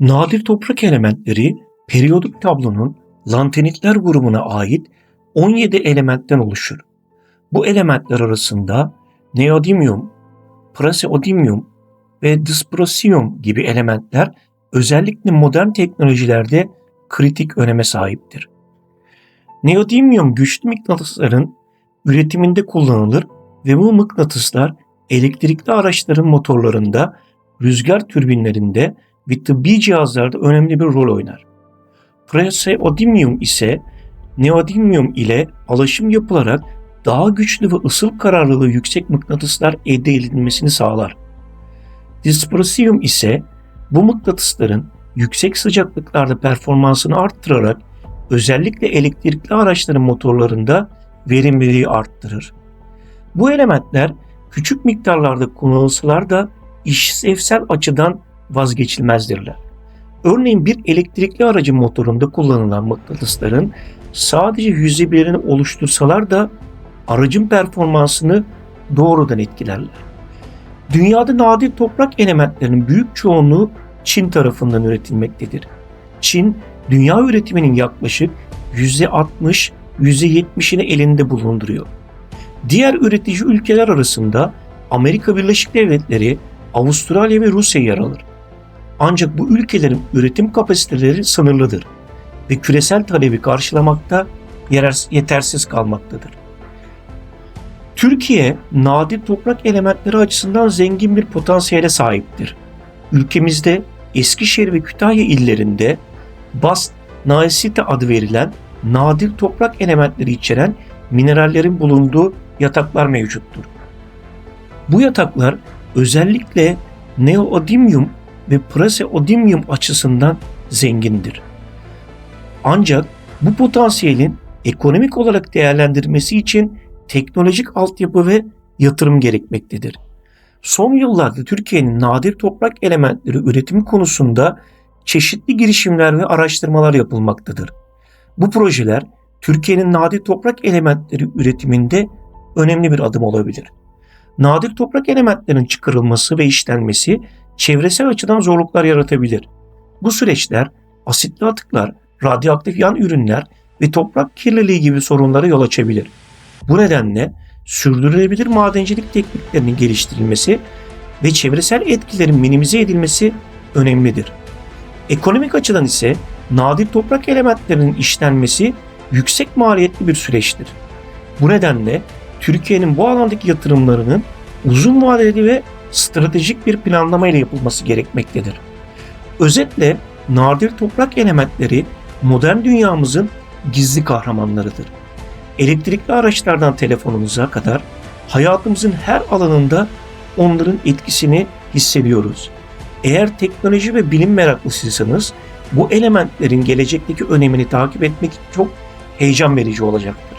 Nadir toprak elementleri periyodik tablonun lantanitler grubuna ait 17 elementten oluşur. Bu elementler arasında neodymium, praseodymium ve dysprosium gibi elementler özellikle modern teknolojilerde kritik öneme sahiptir. Neodymium güçlü mıknatısların üretiminde kullanılır ve bu mıknatıslar elektrikli araçların motorlarında, rüzgar türbinlerinde ve tıbbi cihazlarda önemli bir rol oynar. Praseodymium ise neodymium ile alaşım yapılarak daha güçlü ve ısıl kararlılığı yüksek mıknatıslar elde edilmesini sağlar. Dysprosium ise bu mıknatısların yüksek sıcaklıklarda performansını arttırarak özellikle elektrikli araçların motorlarında verimliliği arttırır. Bu elementler küçük miktarlarda kullanılsalar da işlevsel açıdan vazgeçilmezdirler. Örneğin bir elektrikli aracın motorunda kullanılan mıknatısların sadece yüzde birini oluştursalar da aracın performansını doğrudan etkilerler. Dünyada nadir toprak elementlerinin büyük çoğunluğu Çin tarafından üretilmektedir. Çin, dünya üretiminin yaklaşık %60, %70'ini elinde bulunduruyor. Diğer üretici ülkeler arasında Amerika Birleşik Devletleri, Avustralya ve Rusya yer alır. Ancak bu ülkelerin üretim kapasiteleri sınırlıdır ve küresel talebi karşılamakta yetersiz kalmaktadır. Türkiye, nadir toprak elementleri açısından zengin bir potansiyele sahiptir. Ülkemizde Eskişehir ve Kütahya illerinde bast naesite adı verilen nadir toprak elementleri içeren minerallerin bulunduğu yataklar mevcuttur. Bu yataklar özellikle neodymium ve praseodymium açısından zengindir. Ancak bu potansiyelin ekonomik olarak değerlendirmesi için teknolojik altyapı ve yatırım gerekmektedir. Son yıllarda Türkiye'nin nadir toprak elementleri üretimi konusunda çeşitli girişimler ve araştırmalar yapılmaktadır. Bu projeler Türkiye'nin nadir toprak elementleri üretiminde önemli bir adım olabilir. Nadir toprak elementlerin çıkarılması ve işlenmesi çevresel açıdan zorluklar yaratabilir. Bu süreçler asitli atıklar, radyoaktif yan ürünler ve toprak kirliliği gibi sorunlara yol açabilir. Bu nedenle sürdürülebilir madencilik tekniklerinin geliştirilmesi ve çevresel etkilerin minimize edilmesi önemlidir. Ekonomik açıdan ise nadir toprak elementlerinin işlenmesi yüksek maliyetli bir süreçtir. Bu nedenle Türkiye'nin bu alandaki yatırımlarının uzun vadeli ve stratejik bir planlama ile yapılması gerekmektedir. Özetle nadir toprak elementleri modern dünyamızın gizli kahramanlarıdır. Elektrikli araçlardan telefonumuza kadar hayatımızın her alanında onların etkisini hissediyoruz. Eğer teknoloji ve bilim meraklısıysanız bu elementlerin gelecekteki önemini takip etmek çok heyecan verici olacaktır.